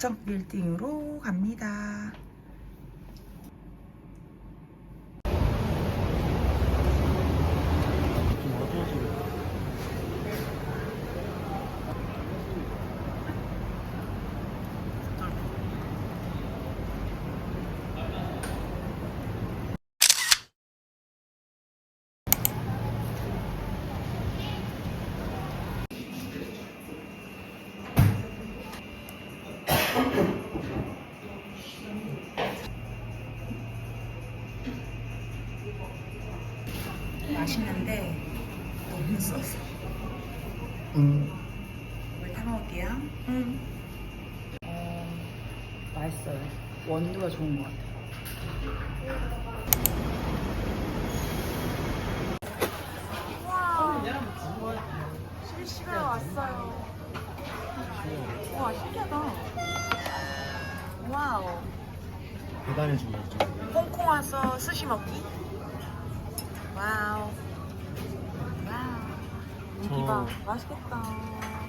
북청 빌딩으로 갑니다. 맛있는데 너무 써서 음. 물 타먹을게요. 음. 어, 맛있어요. 원두가 좋은 것 같아요. 와, 실시간 왔어요. 와, 신기하다. 와우. 배달해 준 거죠. 홍콩 와서 스시 먹기. 와우. 와우. 저- 이봐, 맛있겠다.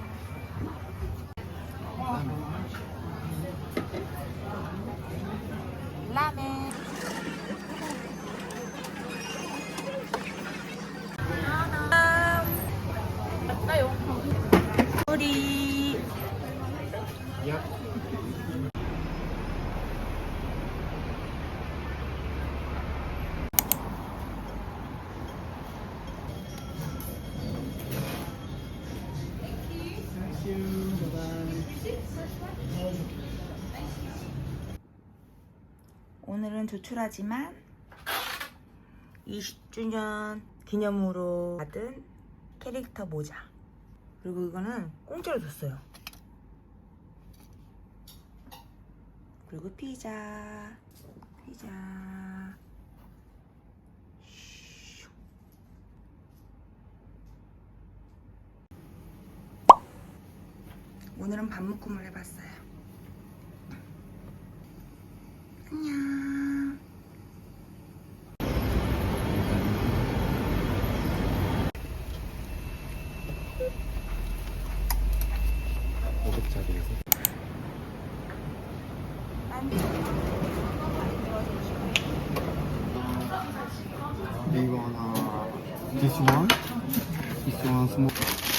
오늘은 조촐하지만 20주년 기념으로 받은 캐릭터 모자. 그리고 이거는 공짜로 줬어요. 그리고 피자 피자 오늘은 반묶음을 해봤어요 안녕 오백. 이거 하나. This one. This one small.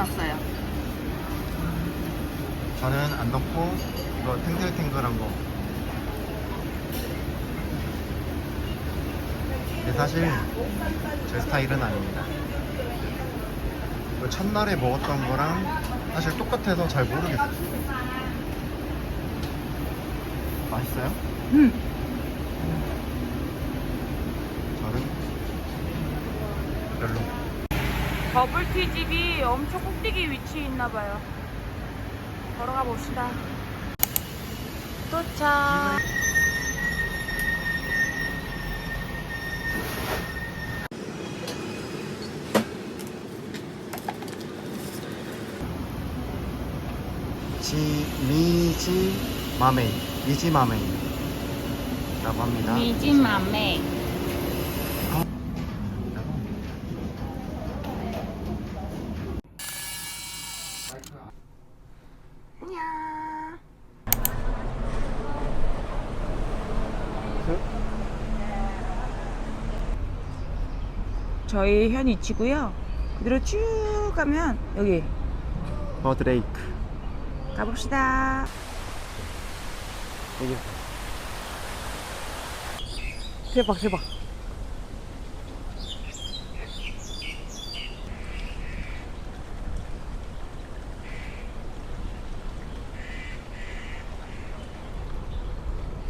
넣었어요 저는 안 넣고 이거 탱글탱글한 거. 근데 사실 제 스타일은 아닙니다. 첫날에 먹었던 거랑 사실 똑같아서 잘 모르겠어요. 맛있어요? 음. 저는 별로. 버블티 집이 엄청 꼭대기 위치에 있나 봐요. 걸어가 봅시다. 도착. 지, 미지 마메이 미지 마메이 라고 합니다 미지맘에 안녕. 저희 현 위치고요. 그대로 쭉 가면 여기 버드레이크 가봅시다. 여기 대박 대박.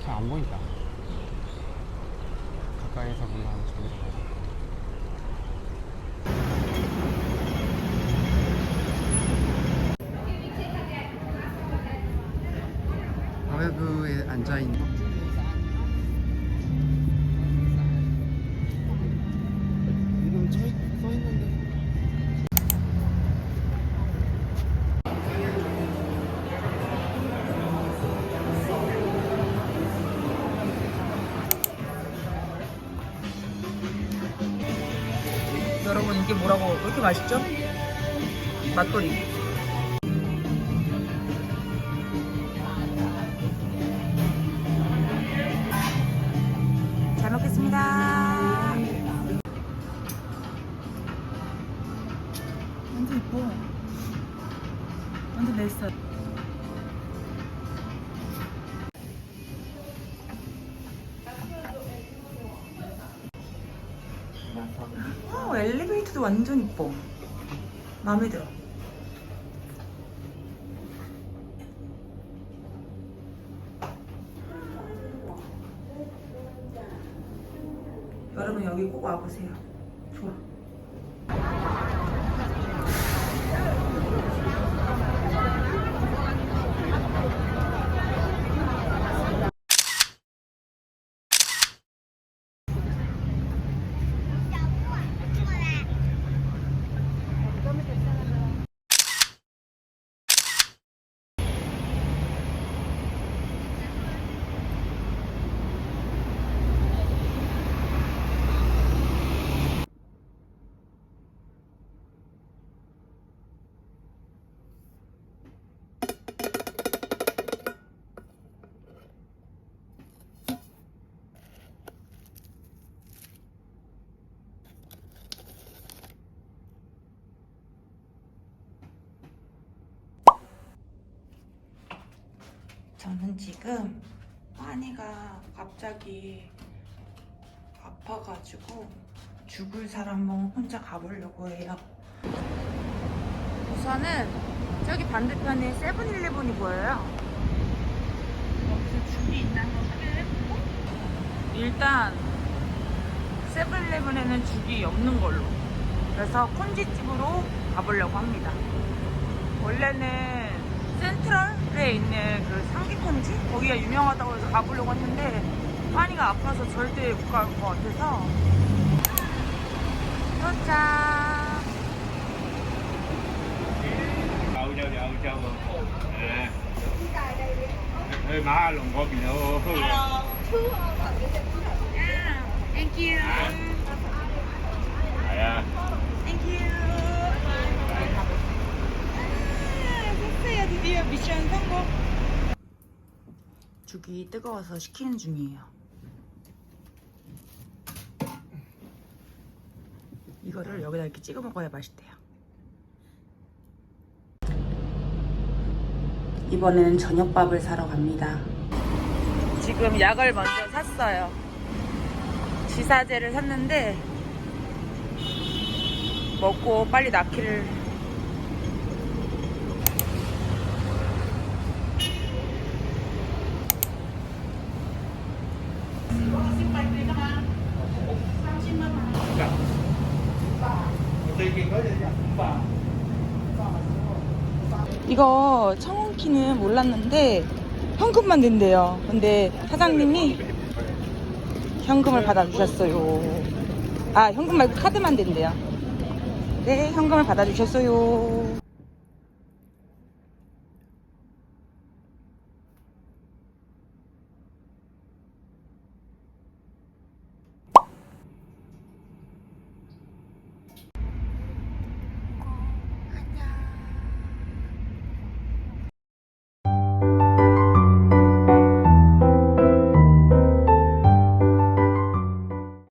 안 보인다. 가까이서 보려면 저기로 가야 여러분 이게 뭐라고 왜 이렇게 맛있죠? 맛돌이. 잘 먹겠습니다. 완전 이뻐. 완전 내 스타일. 엘리베이터도 완전 이뻐. 마음에 들어. 여러분 여기 꼭 와보세요. 저는 지금 환희가 갑자기 아파가지고 죽을 사람 뭐 혼자 가보려고 해요. 우선은 저기 반대편에 세븐일레븐이 보여요. 여기서 줄이 있나 한번 확인해 보고 일단 세븐일레븐에는 줄이 없는 걸로 그래서 콘지집으로 가보려고 합니다. 원래는 센트럴에 있는 그 삼기콘지? 거기가 유명하다고 해서 가보려고 했는데 환희가 아파서 절대 못 갈 것 같아서. 도착. đậu cho đậu cho à hơi má lùng có bị đâu Thank you à Thank you 아, 됐어요 드디어 미션 성공 죽이 뜨거워서 식히는 중이에요. 이거를 여기다 이렇게 찍어 먹어야 맛있대요. 이번에는 저녁밥을 사러 갑니다. 지금 약을 먼저 샀어요. 지사제를 샀는데 먹고 빨리 낳기를 이거 청원키는 몰랐는데 현금만 낸대요. 근데 사장님이 현금을 받아주셨어요. 아 현금 말고 카드만 된대요. 네 현금을 받아주셨어요.